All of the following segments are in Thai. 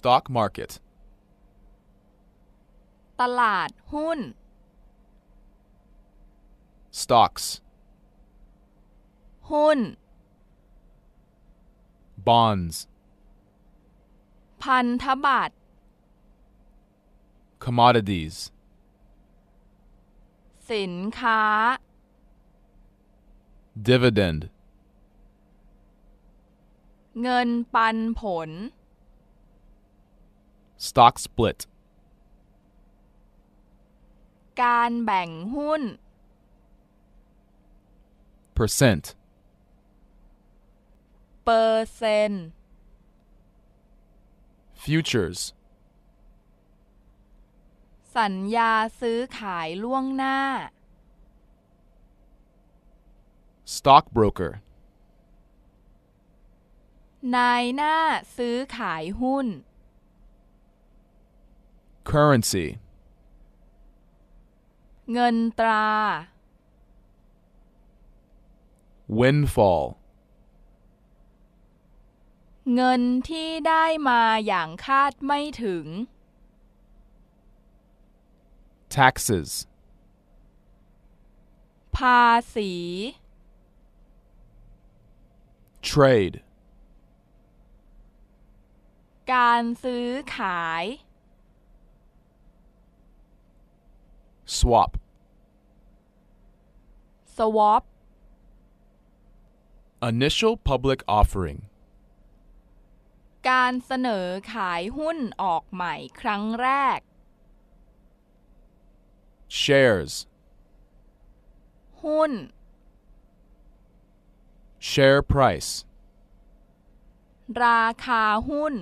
stock market ตลาดหุ้น stocks หุ้น bonds พันธบัตร commodities สินค้า dividend เงินปันผล stock split การแบ่งหุ้น percent เปอร์เซนต์ futures สัญญาซื้อขายล่วงหน้า stockbroker นายหน้าซื้อขายหุ้น currency เงินตรา windfall เงินที่ได้มาอย่างคาดไม่ถึง taxes ภาษี trade การซื้อขาย swap สวอป initial public offering การเสนอขายหุ้นออกใหม่ครั้งแรก shares หุ้น share price ราคาหุ้น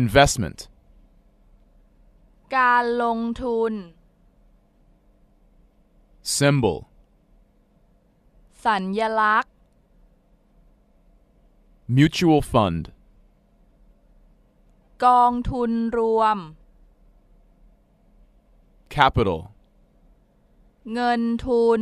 investment การลงทุน symbol สัญญลักษณ์ mutual fund กองทุนรวม capital เงินทุน